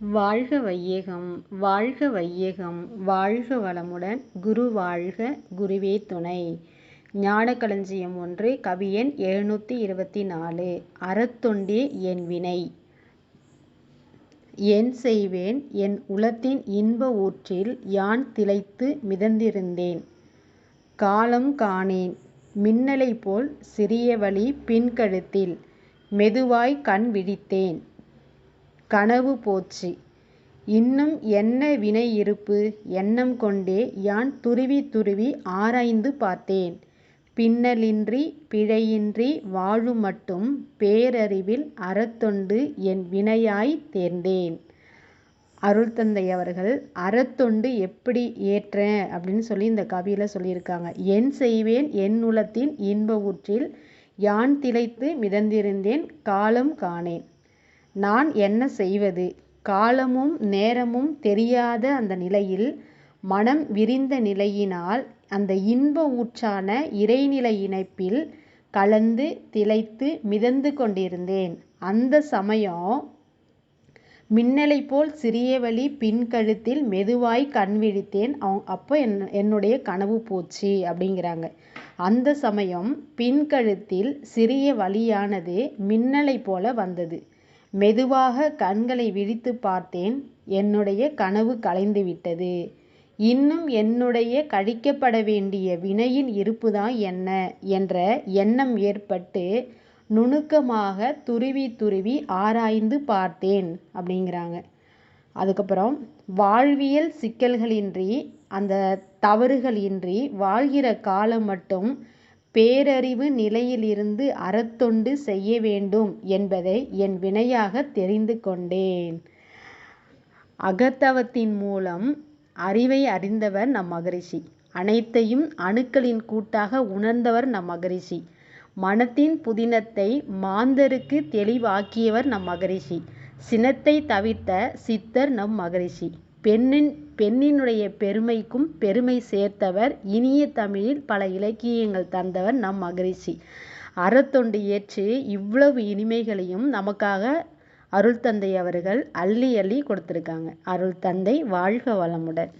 வாழ்க வையகம் வாழ்க வையகம் வாழ்க வளமுடன் குரு வாழ்க குருவே துணை. ஞானக்களஞ்சியம் ஒன்று கவியன் எழுநூற்றி இருபத்தி நாலு அறத்தொண்டே என் வினை. என் செய்வேன் என் உளத்தின் இன்ப ஊற்றில் யான் திளைத்து மிதந்திருந்தேன். காலம் காணேன் மின்னலை போல் சிறிய வழி பின்கழுத்தில் மெதுவாய் கண் விழித்தேன். கனவு போச்சு. இன்னும் என்ன வினை இருப்பு? எண்ணம் கொண்டே யான் துருவி துருவி ஆராய்ந்து பார்த்தேன். பின்னலின்றி பிழையின்றி வாழுமட்டும் பேரறிவில் அறத்தொண்டு என் வினையாய் தேர்ந்தேன். அருள் தந்தை அவர்கள் அறத்தொண்டு எப்படி ஏற்றேன் அப்படின்னு சொல்லி இந்த கவியில் சொல்லியிருக்காங்க. என் செய்வேன் என் உலத்தின் இன்ப ஊற்றில் யான் திளைத்து மிதந்திருந்தேன் காலம் காணேன். நான் என்ன செய்வது? காலமும் நேரமும் தெரியாத அந்த நிலையில் மனம் விரிந்த நிலையினால் அந்த இன்ப ஊற்றான இறைநிலை இணைப்பில் கலந்து திளைத்து மிதந்து கொண்டிருந்தேன். அந்த சமயம் மின்னலை போல் சிறிய வழி பின்கழுத்தில் மெதுவாய் கண் விழித்தேன். அவ அப்போ என் என்னுடைய கனவு போச்சு அப்படிங்கிறாங்க. அந்த சமயம் பின்கழுத்தில் சிறிய வழியானது மின்னலை போல வந்தது. மெதுவாக கண்களை விழித்து பார்த்தேன். என்னுடைய கனவு கலைந்துவிட்டது. இன்னும் என்னுடைய கழிக்கப்பட வேண்டிய வினையின் இருப்புதான் என்ன என்ற எண்ணம் ஏற்பட்டு நுணுக்கமாக துருவி துருவி ஆராய்ந்து பார்த்தேன் அப்படிங்கிறாங்க. அதுக்கப்புறம் வாழ்வியல் சிக்கல்களின்றி அந்த தவறுகள் இன்றி வாழ்கிற காலம் மட்டும் பேரறிவு நிலையிலிருந்து அறத்தொண்டு செய்ய வேண்டும் என்பதை என் வினையாக தெரிந்து கொண்டேன். அகத்தவத்தின் மூலம் அறிவை அறிந்தவர் நம் மகரிஷி. அனைத்தையும் அணுக்களின் கூட்டாக உணர்ந்தவர் நம் மகரிஷி. மனத்தின் புதினத்தை மாந்தருக்கு தெளிவாக்கியவர் நம் மகரிஷி. சினத்தை தவிர்த்த சித்தர் நம் மகரிஷி. பெண்ணின் பெண்ணினுடைய பெருமைக்கும் பெருமை சேர்த்தவர் இனிய தமிழில் பல இலக்கியங்கள் தந்தவர் நம் மகரிஷி. அறத்தொண்டு ஏற்று இவ்வளவு இனிமைகளையும் நமக்காக அருள் தந்தை அவர்கள் அள்ளி அள்ளி கொடுத்துருக்காங்க. அருள் தந்தை வாழ்க வளமுடன்.